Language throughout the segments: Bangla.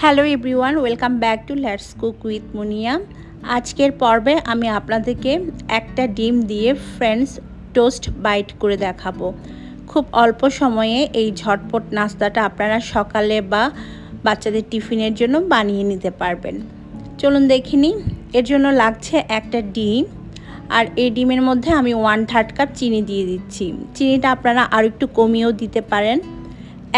Hello everyone, welcome back to let's cook with Munia. আজকের পর্বে আমি আপনাদেরকে একটা ডিম দিয়ে ফ্রেন্ডস টোস্ট বাইট করে দেখাবো। খুব অল্প সময়ে এই ঝটপট নাস্তাটা আপনারা সকালে বা বাচ্চাদের টিফিনের জন্য বানিয়ে নিতে পারবেন। চলুন দেখিনি এর জন্য লাগছে একটা ডিম আর এই ডিমের মধ্যে আমি ওয়ান থার্ড কাপ চিনি দিয়ে দিচ্ছি। চিনিটা আপনারা আর একটু কমিয়েও দিতে পারেন।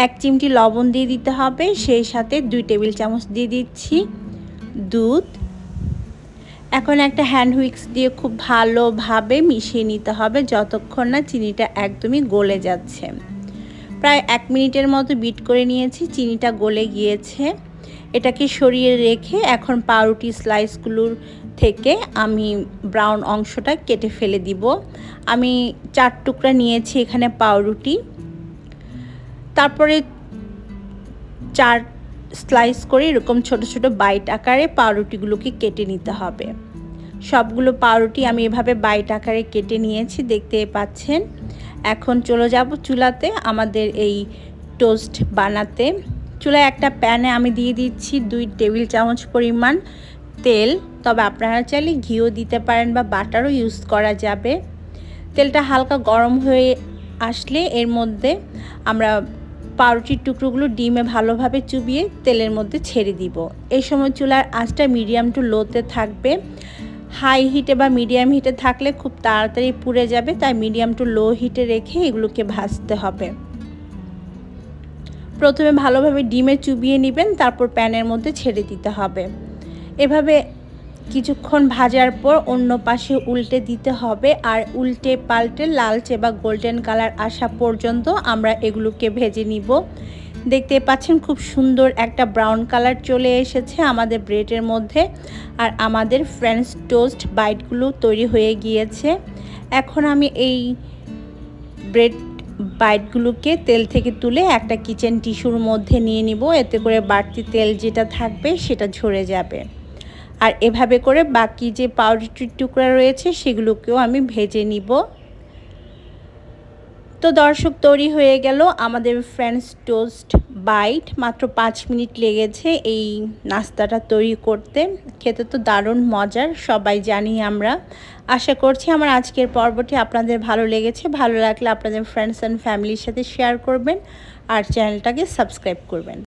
এক চিমটি লবণ দিয়ে দিতে হবে, সেই সাথে দুই টেবিল চামচ দিয়ে দিচ্ছি দুধ। এখন একটা হ্যান্ড হুইক্স দিয়ে খুব ভালোভাবে মিশিয়ে নিতে হবে যতক্ষণ না চিনিটা একদমই গলে যাচ্ছে। প্রায় এক মিনিটের মতো বিট করে নিয়েছি, চিনিটা গলে গিয়েছে। এটাকে সরিয়ে রেখে এখন পাউরুটি স্লাইসগুলোর থেকে আমি ব্রাউন অংশটা কেটে ফেলে দিব। আমি চার টুকরা নিয়েছি এখানে পাউরুটি। তারপরে চার স্লাইস করে এরকম ছোট ছোট বাইট আকারে পাউরুটিগুলোকে কেটে নিতে হবে। সবগুলো পাউরুটি আমি এভাবে বাইট আকারে কেটে নিয়েছি, দেখতে পাচ্ছেন। এখন চলে যাব চুলাতে আমাদের এই টোস্ট বানাতে। চুলায় একটা প্যানে আমি দিয়ে দিচ্ছি দুই টেবিল চামচ পরিমাণ তেল। তবে আপনারা চাইলে ঘিও দিতে পারেন বা বাটারও ইউজ করা যাবে। তেলটা হালকা গরম হয়ে আসলে এর মধ্যে আমরা পাউরুটির টুকরোগুলো ডিমে ভালোভাবে চুবিয়ে তেলের মধ্যে ছেড়ে দিব। এই সময় চুলার আঁচটা মিডিয়াম টু লোতে থাকবে। হাই হিটে বা মিডিয়াম হিটে থাকলে খুব তাড়াতাড়ি পুড়ে যাবে, তাই মিডিয়াম টু লো হিটে রেখে এগুলোকে ভাজতে হবে। প্রথমে ভালোভাবে ডিমে চুবিয়ে নেবেন, তারপর প্যানের মধ্যে ছেড়ে দিতে হবে। এভাবে কিছুক্ষণ ভাজার পর অন্য পাশে উল্টে দিতে হবে আর উল্টে পাল্টে লালচে বা গোল্ডেন কালার আসা পর্যন্ত আমরা এগুলোকে ভেজে নিব। দেখতে পাচ্ছেন খুব সুন্দর একটা ব্রাউন কালার চলে এসেছে আমাদের ব্রেডের মধ্যে আর আমাদের ফ্রেন্ডস টোস্ট বাইটগুলো তৈরি হয়ে গিয়েছে। এখন আমি এই ব্রেড বাইটগুলোকে তেল থেকে তুলে একটা কিচেন টিস্যুর মধ্যে নিয়ে নিব। এতে করে বাড়তি তেল যেটা থাকবে সেটা ঝরে যাবে। আর এভাবে করে বাকি যে পাউরুটির টুকরা রয়েছে সেগুলোকেও আমি ভেজে নিব। তো দর্শক, তৈরি হয়ে গেল আমাদের ফ্রেন্ডস টোস্ট বাইট মাত্র পাঁচ মিনিট লেগেছে এই নাস্তাটা তৈরি করতে। খেতে তো দারুণ মজার, সবাই জানি আমরা। আশা করছি আমার আজকের পর্বটি আপনাদের ভালো লেগেছে। ভালো লাগলে আপনাদের ফ্রেন্ডস অ্যান্ড ফ্যামিলির সাথে শেয়ার করবেন আর চ্যানেলটাকে সাবস্ক্রাইব করবেন।